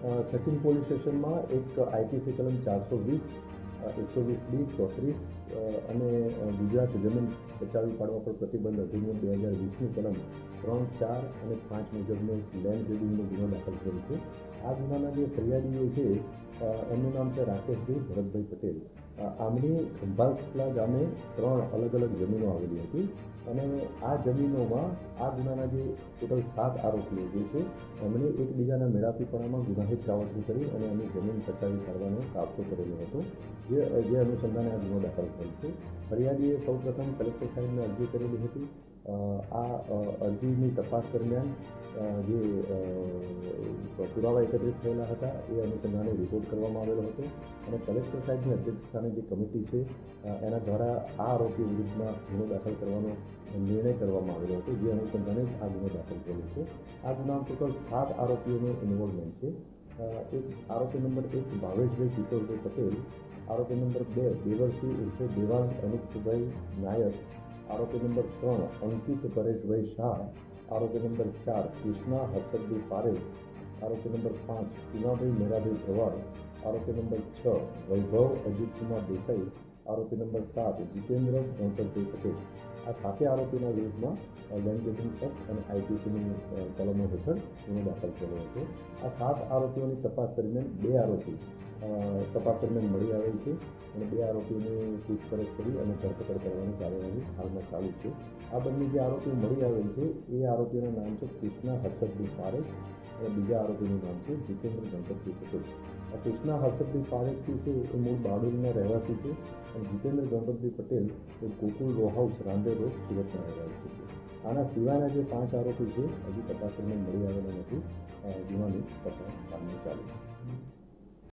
Sachin police સ્ટેશનમાં એક IPC કલમ ચારસો વીસ એકસો વીસ બી, ચોત્રીસ અને ગુજરાત જમીન બચાવી પાડવા પર પ્રતિબંધ અધિનિયમ બે હજાર વીસની કલમ ત્રણ, ચાર અને પાંચ મુજબનો લેન્ડ ગ્રેડિંગનો ગુનો દાખલ કર્યો છે. આ ગુનાના જે ફરિયાદીઓ છે એમનું નામ છે રાકેશભાઈ ભરતભાઈ પટેલ. આમની ખંભાસલા ગામે ત્રણ અલગ અલગ જમીનો આવેલી હતી અને આ જમીનોમાં આ ગુનાના જે ટોટલ સાત આરોપીઓ જે છે, એમણે એકબીજાના મેળાપીપણામાં ગુનાહિત કાવતરું કરી અને એમની જમીન પચાવી કાઢવાનો કાબતો કરેલો હતો, જે જે અનુસંધાને આ ગુનો દાખલ થયો છે. ફરિયાદીએ સૌપ્રથમ કલેક્ટર સાહેબને અરજી કરેલી હતી. આ અરજીની તપાસ દરમિયાન જે પુરાવા એકત્રિત થયેલા હતા, એ અનુસંધાને રિપોર્ટ કરવામાં આવેલો હતો. અને કલેક્ટર સાહેબની અધ્યક્ષસ્થાને જે કમિટી છે એના દ્વારા આ આરોપી વિરુદ્ધમાં ગુનો દાખલ કરવાનો નિર્ણય કરવામાં આવેલો હતો, જે અનુસંધાને જ આ ગુનો દાખલ કર્યો છે. આ ગુનામાં ટોટલ સાત આરોપીઓનું ઇન્વોલ્વમેન્ટ છે. એક આરોપી નંબર એક ભાવેશભાઈ કિશોરભાઈ પટેલ, આરોપી નંબર બે દેવરસિંહ ઉર્ફે દેવાંગ અનુપભાઈ નાયક આરોપી નંબર ત્રણ અંકિત પરેશભાઈ શાહ આરોપી નંબર ચાર કૃષ્ણા હર્ષદભાઈ પારેખ આરોપી નંબર પાંચ ટીનાભાઈ મેરાભાઈ ભરવાડ આરોપી નંબર છ વૈભવ અજીતકુમાર દેસાઈ આરોપી નંબર સાત જીતેન્દ્ર ગણપતભાઈ પટેલ આ સાતે આરોપીના વિરુદ્ધમાં ગ્રેડિંગ એક્ટ અને આઈપીસીની કલમો હેઠળ ગુનો દાખલ કર્યો હતો. આ સાત આરોપીઓની તપાસ દરમિયાન બે આરોપી તપાસ દરમિયાન મળી આવેલ છે અને બે આરોપીઓની પૂછપરછ કરી અને ધરપકડ કરવાની કાર્યવાહી હાલમાં ચાલુ છે. આ બંને જે આરોપીઓ મળી આવેલ છે, એ આરોપીનું નામ છે કૃષ્ણા હર્ષદભાઈ પારેખ અને બીજા આરોપીનું નામ છે જીતેન્દ્ર ગણપતભાઈ પટેલ. આ કૃષ્ણા હર્ષદભાઈ પારેખ જે છે, એ મૂળ બારડોલીના રહેવાસી છે અને જીતેન્દ્ર ગણપતભાઈ પટેલ એ Gokul row house Rander road, સુરતના રહેવાસી છે. આના સિવાયના જે પાંચ આરોપી છે, હજી તપાસ દરમિયાન મળી આવેલા નથી. ગુનાની તપાસ ચાલુ છે.